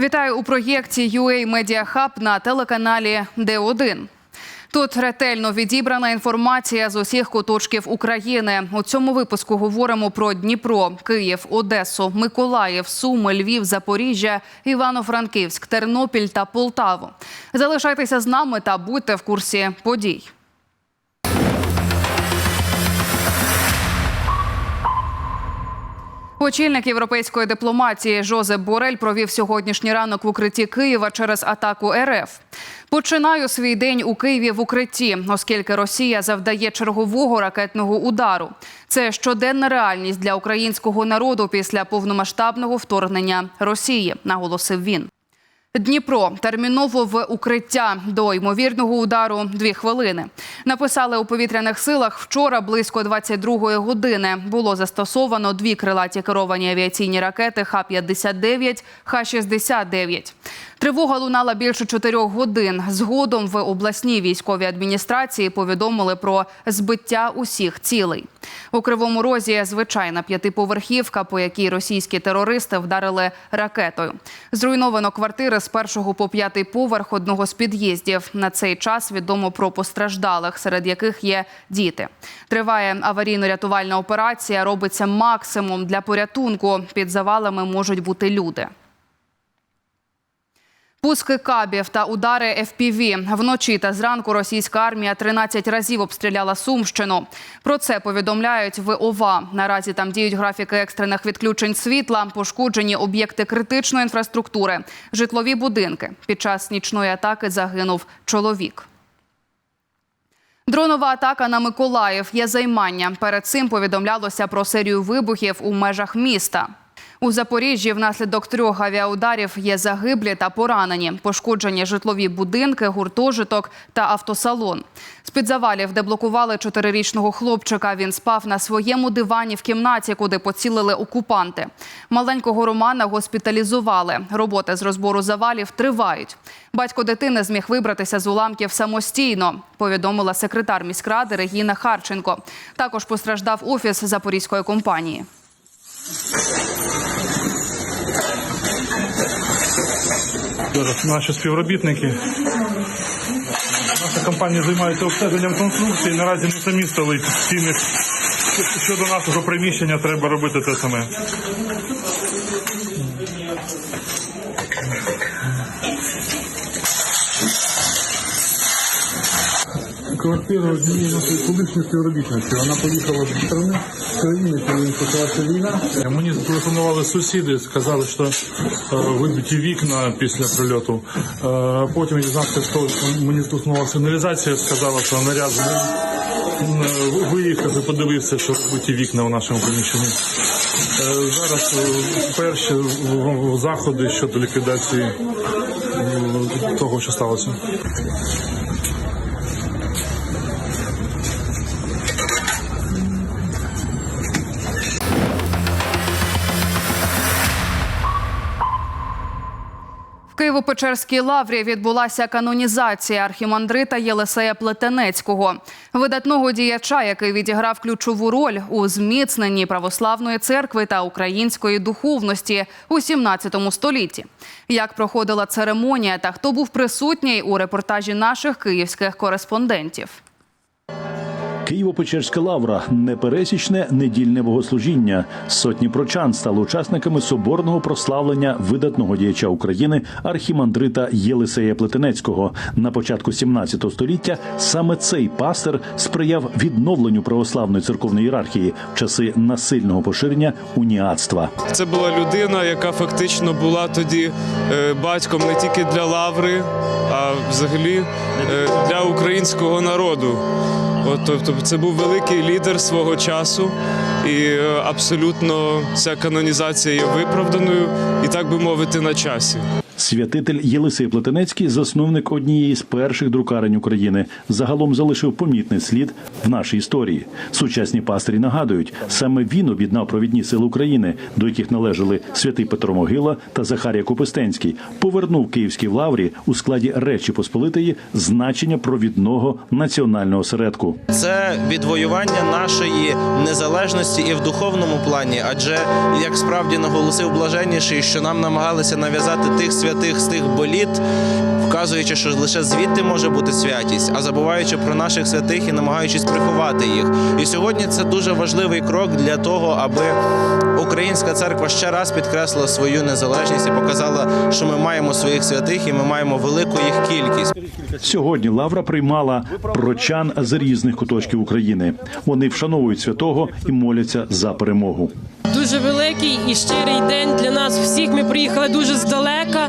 Вітаю у проєкті UA Media Hub на телеканалі Д1. Тут ретельно відібрана інформація з усіх куточків України. У цьому випуску говоримо про Дніпро, Київ, Одесу, Миколаїв, Суми, Львів, Запоріжжя, Івано-Франківськ, Тернопіль та Полтаву. Залишайтеся з нами та будьте в курсі подій. Очільник європейської дипломатії Жозеп Борель провів сьогоднішній ранок в укритті Києва через атаку РФ. Починаю свій день у Києві в укритті, оскільки Росія завдає чергового ракетного удару. Це щоденна реальність для українського народу після повномасштабного вторгнення Росії, наголосив він. Дніпро терміново в укриття до ймовірного удару дві хвилини. Написали у повітряних силах вчора близько 22-ї години. Було застосовано дві крилаті керовані авіаційні ракети Х-59, Х-69. Тривога лунала більше чотирьох годин. Згодом в обласній військовій адміністрації повідомили про збиття усіх цілей. У Кривому Розі звичайна п'ятиповерхівка, по якій російські терористи вдарили ракетою. Зруйновано квартири з першого по п'ятий поверх одного з під'їздів. На цей час відомо про постраждалих, серед яких є діти. Триває аварійно-рятувальна операція. Робиться максимум для порятунку. Під завалами можуть бути люди. Пуски кабів та удари FPV. Вночі та зранку російська армія 13 разів обстріляла Сумщину. Про це повідомляють в ОВА. Наразі там діють графіки екстрених відключень світла, пошкоджені об'єкти критичної інфраструктури, житлові будинки. Під час нічної атаки загинув чоловік. Дронова атака на Миколаїв є займання. Перед цим повідомлялося про серію вибухів у межах міста. У Запоріжжі внаслідок трьох авіаударів є загиблі та поранені, пошкоджені житлові будинки, гуртожиток та автосалон. З-під завалів, де блокували чотирирічного хлопчика, він спав на своєму дивані в кімнаті, куди поцілили окупанти. Маленького Романа госпіталізували. Роботи з розбору завалів тривають. Батько дитини зміг вибратися з уламків самостійно, повідомила секретар міськради Регіна Харченко. Також постраждав офіс запорізької компанії. Зараз наші співробітники. Наша компанія займається обстеженням конструкції. Наразі ми самі стали постійних. Щодо нашого приміщення треба робити те саме. Квартира однієї нашої колишньої співробітниці. Вона поїхала з сторони країни, коли почалася війна. Мені зателефонували сусіди, сказали, що е, вибиті вікна після прильоту. Е, потім я дізнався, що мені зателефонувала сигналізація, сказала, що наряд виїхав і подивився, що вибиті вікна у нашому приміщенні. Е, Зараз е, перші заходи щодо ліквідації е, того, що сталося. Києво-Печерській лаврі відбулася канонізація архімандрита Єлисея Плетенецького, видатного діяча, який відіграв ключову роль у зміцненні православної церкви та української духовності у 17 столітті. Як проходила церемонія та хто був присутній у репортажі наших київських кореспондентів. Києво-Печерська лавра непересічне недільне богослужіння. Сотні прочан стали учасниками соборного прославлення видатного діяча України архімандрита Єлисея Плетенецького. На початку 17 століття саме цей пастир сприяв відновленню православної церковної ієрархії в часи насильного поширення уніатства. Це була людина, яка фактично була тоді е, батьком не тільки для лаври, а взагалі е, для українського народу. От, тобто, це був великий лідер свого часу, і е, абсолютно ця канонізація є виправданою і так би мовити на часі. Святитель Єлисей Плетенецький, засновник однієї з перших друкарень України, загалом залишив помітний слід в нашій історії. Сучасні пастирі нагадують, саме він об'єднав провідні сили України, до яких належали святий Петро Могила та Захарія Копистенський, повернув Київській лаврі у складі Речі Посполитої значення провідного національного осередку. Це відвоювання нашої незалежності і в духовному плані, адже як справді наголосив блаженніший, що нам намагалися нав'язати тих святих. Святих з тих боліт, вказуючи, що лише звідти може бути святість, а забуваючи про наших святих і намагаючись приховати їх. І сьогодні це дуже важливий крок для того, аби українська церква ще раз підкреслила свою незалежність і показала, що ми маємо своїх святих і ми маємо велику їх кількість. Сьогодні Лавра приймала прочан з різних куточків України. Вони вшановують святого і моляться за перемогу. Дуже великий і щирий день для нас всіх. Ми приїхали дуже здалека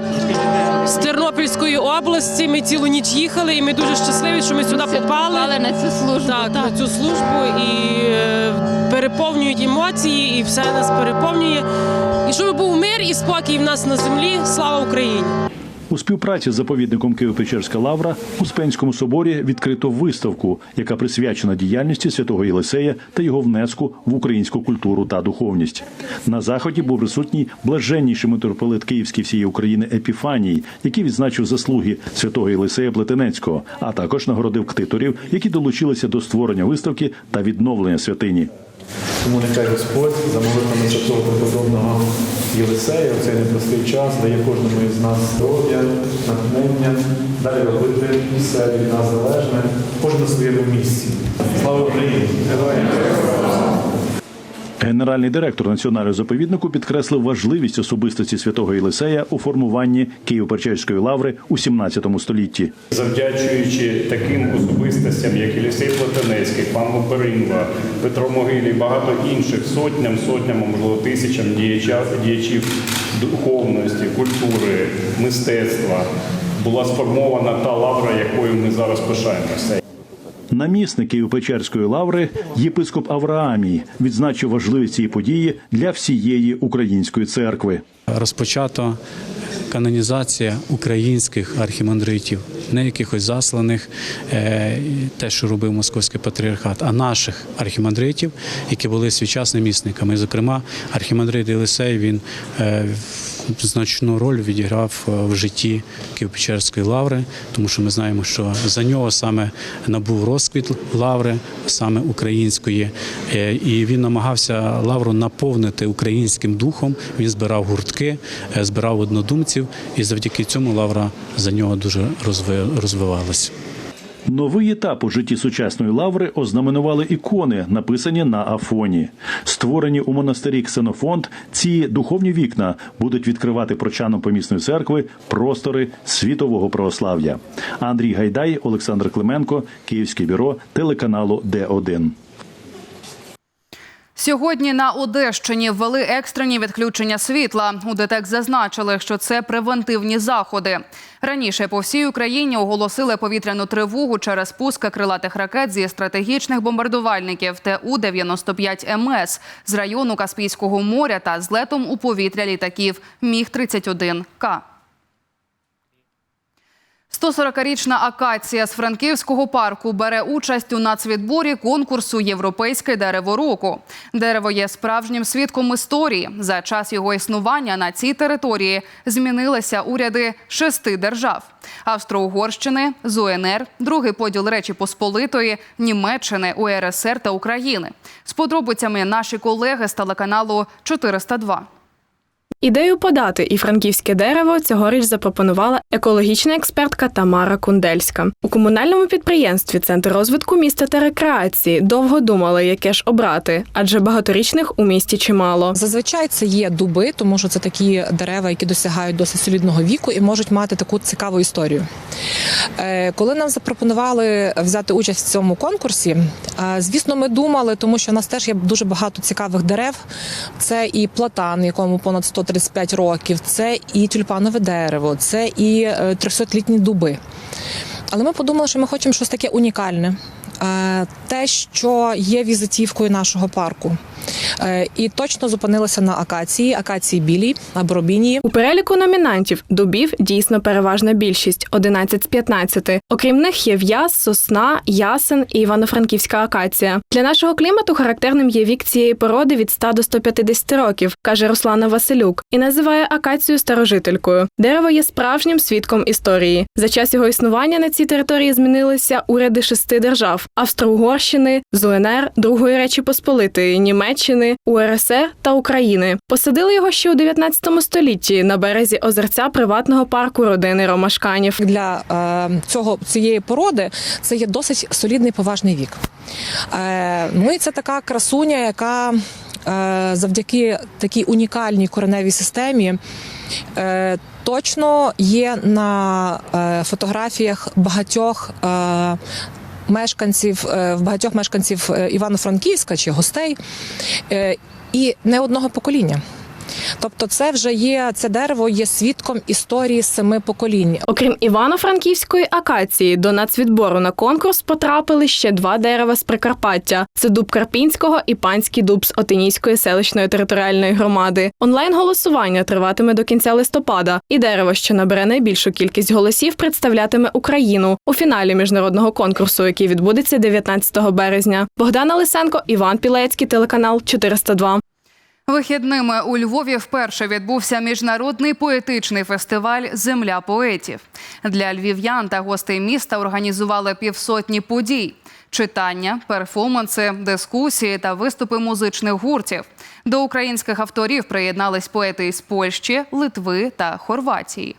з Тернопільської області. Ми цілу ніч їхали, і ми дуже щасливі, що ми сюди попали. на цю службу. Так, на цю службу і е, переповнюють емоції, і все нас переповнює. І щоб був мир і спокій в нас на землі. Слава Україні! У співпраці з заповідником Києво-Печерська лавра у Спенському соборі відкрито виставку, яка присвячена діяльності святого Єлисея та його внеску в українську культуру та духовність. На заході був присутній блаженніший митрополит Київський всієї України Епіфаній, який відзначив заслуги святого Єлисея Плетенецького, а також нагородив ктиторів, які долучилися до створення виставки та відновлення святині. Тому нехай Господь за молитвами святого преподобного Єлисея в цей непростий час дає кожному із нас здоров'я, натхнення, далі робити все від нас залежне, кожен на своєму місці. Слава Україні! Героям! Генеральний директор національного заповіднику підкреслив важливість особистості святого Єлисея у формуванні Києво-Печерської лаври у 17 столітті. завдячуючи таким особистостям, як Єлісей Платенецький, пан Лоперинва, Петро Могилі багато інших сотням, сотням, можливо тисячам діячів духовності, культури, мистецтва була сформована та лавра, якою ми зараз пишаємося. Намісник Києво-Печерської лаври єпископ Авраамій відзначив важливість цієї події для всієї української церкви. розпочато канонізація українських архімандритів, не якихось засланих, е, те, що робив московський патріархат, а наших архімандритів, які були свій час намісниками. Зокрема, архімандрит Єлисей він е, значну роль відіграв е, в житті Києво-Печерської лаври, тому що ми знаємо, що за нього саме набув розквіт лаври, саме української, Е, і він намагався лавру наповнити українським духом. Він збирав гуртки, е, збирав однодумців, і завдяки цьому лавра за нього дуже розвивалась. Новий етап у житті сучасної лаври ознаменували ікони, написані на Афоні. Створені у монастирі Ксенофонд, ці духовні вікна будуть відкривати прочанам помісної церкви простори світового православ'я. Андрій Гайдай, Олександр Клименко, Київське бюро телеканалу Д1. Сьогодні на Одещині ввели екстрені відключення світла. У ДТЕК зазначили, що це превентивні заходи. Раніше по всій Україні оголосили повітряну тривогу через пуска крилатих ракет зі стратегічних бомбардувальників ТУ-95 МС з району Каспійського моря та злетом у повітря літаків Міг-31К. 140-річна акація з Франківського парку бере участь у нацвідборі конкурсу Європейське дерево року. Дерево є справжнім свідком історії. За час його існування на цій території змінилися уряди шести держав: Австро-Угорщини, ЗУНР, другий поділ Речі Посполитої, Німеччини, УРСР та України. З подробицями наші колеги з телеканалу 402. Ідею подати і франківське дерево цьогоріч запропонувала екологічна експертка Тамара Кундельська. У комунальному підприємстві Центр розвитку міста та рекреації довго думали, яке ж обрати, адже багаторічних у місті чимало. Зазвичай це є дуби, тому що це такі дерева, які досягають досить солідного віку і можуть мати таку цікаву історію. Е, Коли нам запропонували взяти участь в цьому конкурсі, е, звісно, ми думали, тому що в нас теж є дуже багато цікавих дерев. Це і платан, якому понад 135 років, це і тюльпанове дерево, це і е, 300-літні дуби. Але ми подумали, що ми хочемо щось таке унікальне. Е, Те, що є візитівкою нашого парку. Е, І точно зупинилися на акації, акації білій, або робінії. У переліку номінантів дубів дійсно переважна більшість 11 з 15. Окрім них є в'яз, сосна, ясен і івано-франківська акація. Для нашого клімату характерним є вік цієї породи від 100 до 150 років, каже Руслана Василюк, і називає акацію старожителькою. Дерево є справжнім свідком історії. За час його існування на цій території змінилися уряди шести держав. Австро-Угорщини, з УНР, Другої Речі Посполитої, Німеччини, УРСР та України. Посадили його ще у 19 столітті на березі озерця приватного парку родини Ромашканів. Для е, цього цієї породи це є досить солідний поважний вік. Е, ну і це така красуня, яка е, завдяки такій унікальній кореневій системі. Е, точно є на е, фотографіях багатьох е, мешканців, е, в багатьох мешканців е, Івано-Франківська чи гостей, е, і не одного покоління. Тобто, це вже є це дерево є свідком історії семи поколінь. Окрім Івано-Франківської акації, до нацвідбору на конкурс потрапили ще два дерева з Прикарпаття: це дуб Карпінського і панський дуб з Отинійської селищної територіальної громади. Онлайн голосування триватиме до кінця листопада, і дерево, що набере найбільшу кількість голосів, представлятиме Україну у фіналі міжнародного конкурсу, який відбудеться 19 березня. Богдана Лисенко, Іван Пілецький, телеканал 402. Вихідними у Львові вперше відбувся міжнародний поетичний фестиваль Земля поетів. Для львів'ян та гостей міста організували півсотні подій: читання, перформанси, дискусії та виступи музичних гуртів. До українських авторів приєднались поети із Польщі, Литви та Хорватії.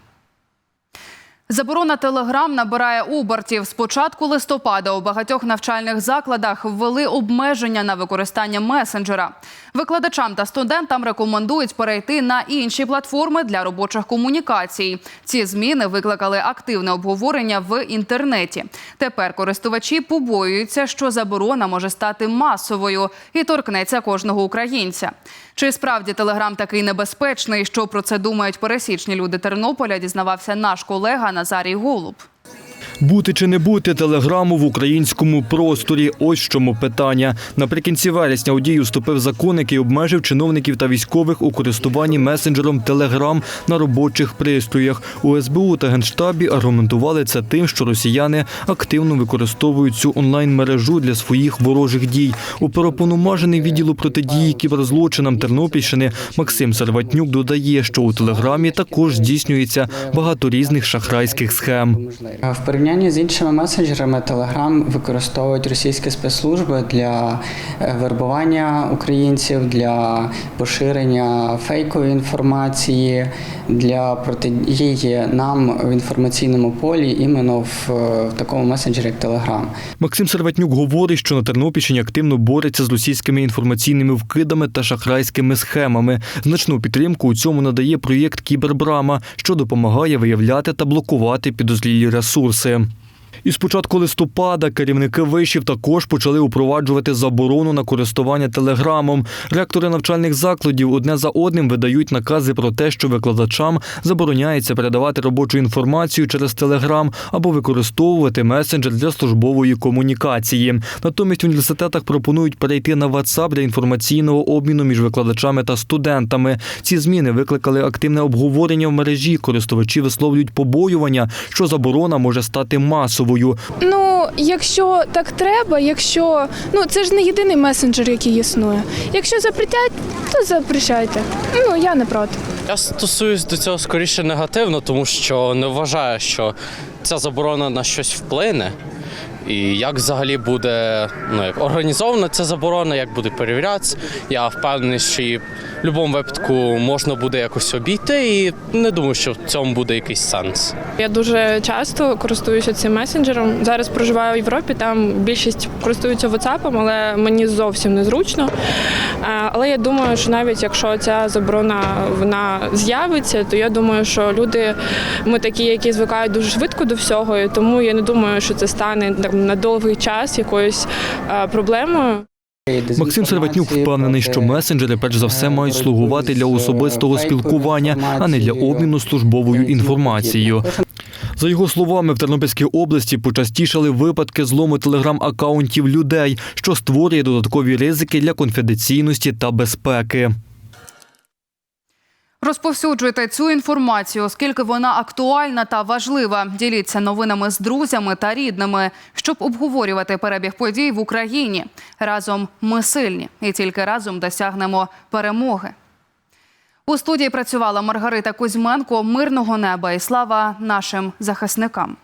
Заборона телеграм набирає обертів. З початку листопада у багатьох навчальних закладах ввели обмеження на використання месенджера. Викладачам та студентам рекомендують перейти на інші платформи для робочих комунікацій. Ці зміни викликали активне обговорення в інтернеті. Тепер користувачі побоюються, що заборона може стати масовою і торкнеться кожного українця. Чи справді телеграм такий небезпечний? Що про це думають пересічні люди Тернополя? Дізнавався наш колега Назарій Голуб. Бути чи не бути телеграму в українському просторі? Ось чому питання. Наприкінці вересня у дію вступив закон, який обмежив чиновників та військових у користуванні месенджером Телеграм на робочих пристроях. У СБУ та Генштабі аргументували це тим, що росіяни активно використовують цю онлайн-мережу для своїх ворожих дій. У Уповноважений відділу протидії кіберзлочинам Тернопільщини Максим Серватнюк додає, що у Телеграмі також здійснюється багато різних шахрайських схем. Порівнянні з іншими месенджерами Telegram використовують російські спецслужби для е, вербування українців, для поширення фейкової інформації, для протидії нам в інформаційному полі іменно в, е, в такому месенджері, як Telegram. Максим Серватнюк говорить, що на Тернопільщині активно бореться з російськими інформаційними вкидами та шахрайськими схемами. Значну підтримку у цьому надає проєкт Кібербрама, що допомагає виявляти та блокувати підозрілі ресурси. І з початку листопада керівники вишів також почали упроваджувати заборону на користування телеграмом. Ректори навчальних закладів одне за одним видають накази про те, що викладачам забороняється передавати робочу інформацію через телеграм або використовувати месенджер для службової комунікації. Натомість в університетах пропонують перейти на WhatsApp для інформаційного обміну між викладачами та студентами. Ці зміни викликали активне обговорення в мережі. Користувачі висловлюють побоювання, що заборона може стати масовою. Ну, якщо так треба, якщо ну це ж не єдиний месенджер, який існує. Якщо запретять, то запрещайте. Ну я не проти. Я стосуюсь до цього скоріше негативно, тому що не вважаю, що ця заборона на щось вплине. І як взагалі буде ну, як організована ця заборона, як буде перевірятися. Я впевнений, що її будь-якому випадку можна буде якось обійти, і не думаю, що в цьому буде якийсь сенс. Я дуже часто користуюся цим месенджером. Зараз проживаю в Європі. Там більшість користуються WhatsApp, але мені зовсім незручно. Е, Але я думаю, що навіть якщо ця заборона вона з'явиться, то я думаю, що люди ми такі, які звикають дуже швидко до всього, і тому я не думаю, що це стане на довгий час якоюсь е, проблемою. Максим Серватнюк впевнений, що месенджери перш за все мають слугувати для особистого спілкування, а не для обміну службовою інформацією. За його словами, в Тернопільській області почастішали випадки злому телеграм-акаунтів людей, що створює додаткові ризики для конфіденційності та безпеки. Розповсюджуйте цю інформацію, оскільки вона актуальна та важлива. Діліться новинами з друзями та рідними, щоб обговорювати перебіг подій в Україні. Разом ми сильні і тільки разом досягнемо перемоги. У студії працювала Маргарита Кузьменко. Мирного неба і слава нашим захисникам.